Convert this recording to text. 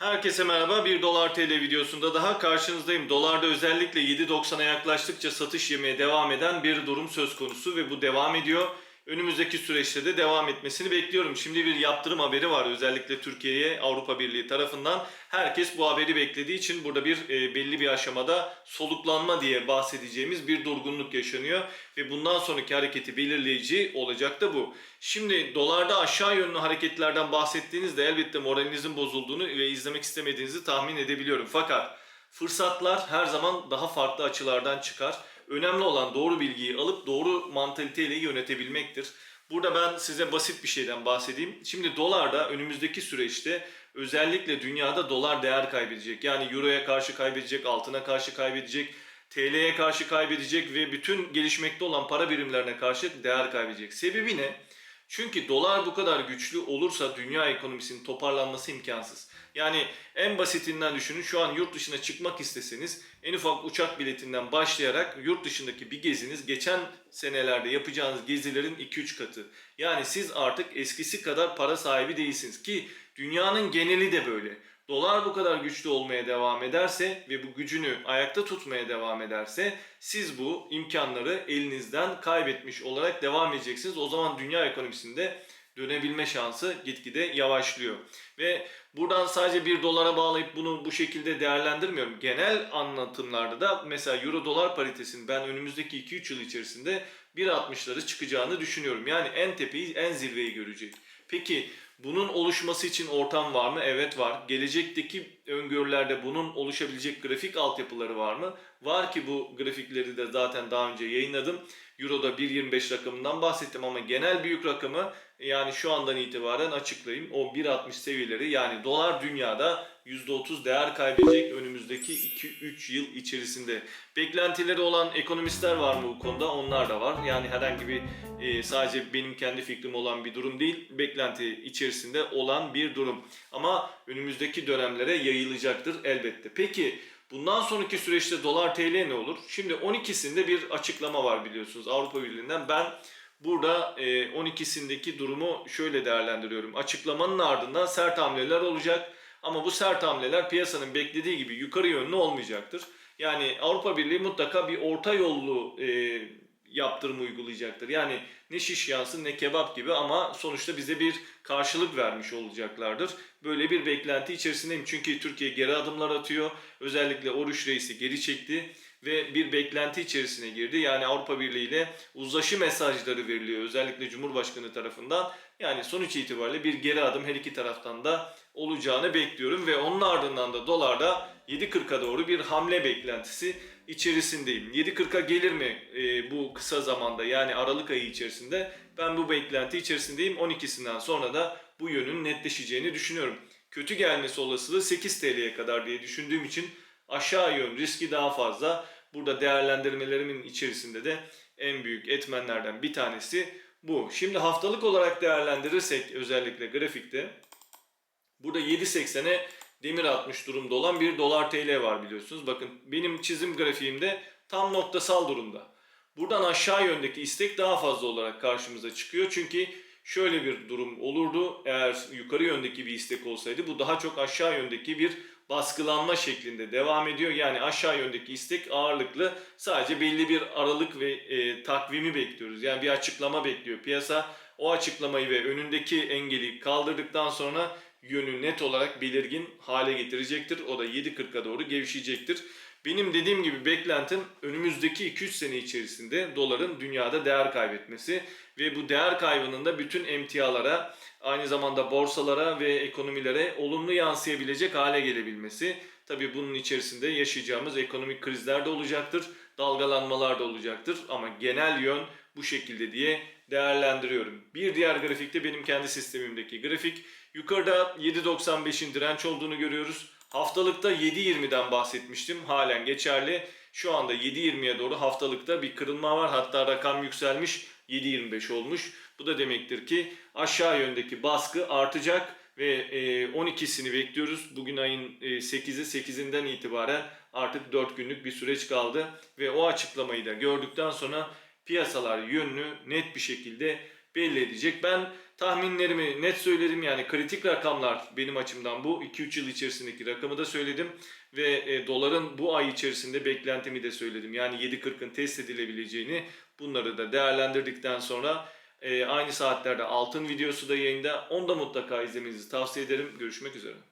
Herkese merhaba. 1 dolar TL videosunda daha karşınızdayım. Dolarda özellikle 7.90'a yaklaştıkça satış yemeye devam eden bir durum söz konusu ve bu devam ediyor. Önümüzdeki süreçte de devam etmesini bekliyorum. Şimdi bir yaptırım haberi var özellikle Türkiye'ye Avrupa Birliği tarafından. Herkes bu haberi beklediği için burada bir e, belli bir aşamada soluklanma diye bahsedeceğimiz bir durgunluk yaşanıyor ve bundan sonraki hareketi belirleyici olacak da bu. Şimdi dolarda aşağı yönlü hareketlerden bahsettiğinizde elbette moralinizin bozulduğunu ve izlemek istemediğinizi tahmin edebiliyorum. Fakat fırsatlar her zaman daha farklı açılardan çıkar. Önemli olan doğru bilgiyi alıp doğru mantaliteyle yönetebilmektir. Burada ben size basit bir şeyden bahsedeyim. Şimdi dolarda önümüzdeki süreçte özellikle dünyada dolar değer kaybedecek. Yani euroya karşı kaybedecek, altına karşı kaybedecek, TL'ye karşı kaybedecek ve bütün gelişmekte olan para birimlerine karşı değer kaybedecek. Sebebi ne? Çünkü dolar bu kadar güçlü olursa dünya ekonomisinin toparlanması imkansız. Yani en basitinden düşünün şu an yurt dışına çıkmak isteseniz en ufak uçak biletinden başlayarak yurt dışındaki bir geziniz geçen senelerde yapacağınız gezilerin 2-3 katı. Yani siz artık eskisi kadar para sahibi değilsiniz ki dünyanın geneli de böyle. Dolar bu kadar güçlü olmaya devam ederse ve bu gücünü ayakta tutmaya devam ederse siz bu imkanları elinizden kaybetmiş olarak devam edeceksiniz. O zaman dünya ekonomisinde dönebilme şansı gitgide yavaşlıyor. Ve buradan sadece 1 dolara bağlayıp bunu bu şekilde değerlendirmiyorum. Genel anlatımlarda da mesela euro dolar paritesinin ben önümüzdeki 2-3 yıl içerisinde 1.60'ları çıkacağını düşünüyorum. Yani en tepeyi, en zirveyi görecek. Peki bunun oluşması için ortam var mı? Evet var. Gelecekteki öngörülerde bunun oluşabilecek grafik altyapıları var mı? Var ki bu grafikleri de zaten daha önce yayınladım. Euro'da 1.25 rakamından bahsettim ama genel büyük rakamı yani şu andan itibaren açıklayayım. O 1.60 seviyeleri yani dolar dünyada %30 değer kaybedecek önümüzdeki 2-3 yıl içerisinde. Beklentileri olan ekonomistler var mı bu konuda? Onlar da var. Yani herhangi bir e, sadece benim kendi fikrim olan bir durum değil. Beklenti içerisinde olan bir durum. Ama önümüzdeki dönemlere yayılacaktır elbette. Peki bundan sonraki süreçte dolar TL ne olur? Şimdi 12'sinde bir açıklama var biliyorsunuz Avrupa Birliği'nden. Ben Burada e, 12'sindeki durumu şöyle değerlendiriyorum. Açıklamanın ardından sert hamleler olacak. Ama bu sert hamleler piyasanın beklediği gibi yukarı yönlü olmayacaktır. Yani Avrupa Birliği mutlaka bir orta yollu e, yaptırım uygulayacaktır. Yani ne şiş yansın ne kebap gibi ama sonuçta bize bir karşılık vermiş olacaklardır. Böyle bir beklenti içerisindeyim. Çünkü Türkiye geri adımlar atıyor. Özellikle Oruç Reis'i geri çekti ve bir beklenti içerisine girdi. Yani Avrupa Birliği ile uzlaşı mesajları veriliyor özellikle Cumhurbaşkanı tarafından. Yani sonuç itibariyle bir geri adım her iki taraftan da olacağını bekliyorum ve onun ardından da dolarda 7.40'a doğru bir hamle beklentisi içerisindeyim. 7.40'a gelir mi e, bu kısa zamanda yani Aralık ayı içerisinde? Ben bu beklenti içerisindeyim. 12'sinden sonra da bu yönün netleşeceğini düşünüyorum. Kötü gelmesi olasılığı 8 TL'ye kadar diye düşündüğüm için aşağı yön riski daha fazla. Burada değerlendirmelerimin içerisinde de en büyük etmenlerden bir tanesi bu. Şimdi haftalık olarak değerlendirirsek özellikle grafikte burada 7.80'e demir atmış durumda olan bir dolar TL var biliyorsunuz. Bakın benim çizim grafiğimde tam noktasal durumda. Buradan aşağı yöndeki istek daha fazla olarak karşımıza çıkıyor. Çünkü şöyle bir durum olurdu. Eğer yukarı yöndeki bir istek olsaydı bu daha çok aşağı yöndeki bir baskılanma şeklinde devam ediyor. Yani aşağı yöndeki istek ağırlıklı sadece belli bir aralık ve e, takvimi bekliyoruz. Yani bir açıklama bekliyor piyasa. O açıklamayı ve önündeki engeli kaldırdıktan sonra yönü net olarak belirgin hale getirecektir. O da 7.40'a doğru gevşeyecektir. Benim dediğim gibi beklentim önümüzdeki 2-3 sene içerisinde doların dünyada değer kaybetmesi ve bu değer kaybının da bütün emtialara aynı zamanda borsalara ve ekonomilere olumlu yansıyabilecek hale gelebilmesi. Tabi bunun içerisinde yaşayacağımız ekonomik krizler de olacaktır, dalgalanmalar da olacaktır ama genel yön bu şekilde diye değerlendiriyorum. Bir diğer grafikte benim kendi sistemimdeki grafik. Yukarıda 7.95'in direnç olduğunu görüyoruz. Haftalıkta 7.20'den bahsetmiştim. Halen geçerli. Şu anda 7.20'ye doğru haftalıkta bir kırılma var. Hatta rakam yükselmiş 7.25 olmuş. Bu da demektir ki aşağı yöndeki baskı artacak ve 12'sini bekliyoruz. Bugün ayın 8'i 8'inden itibaren artık 4 günlük bir süreç kaldı ve o açıklamayı da gördükten sonra piyasalar yönünü net bir şekilde belli edecek. Ben tahminlerimi net söyledim yani kritik rakamlar benim açımdan bu. 2-3 yıl içerisindeki rakamı da söyledim ve e, doların bu ay içerisinde beklentimi de söyledim. Yani 7.40'ın test edilebileceğini bunları da değerlendirdikten sonra e, aynı saatlerde altın videosu da yayında. Onu da mutlaka izlemenizi tavsiye ederim. Görüşmek üzere.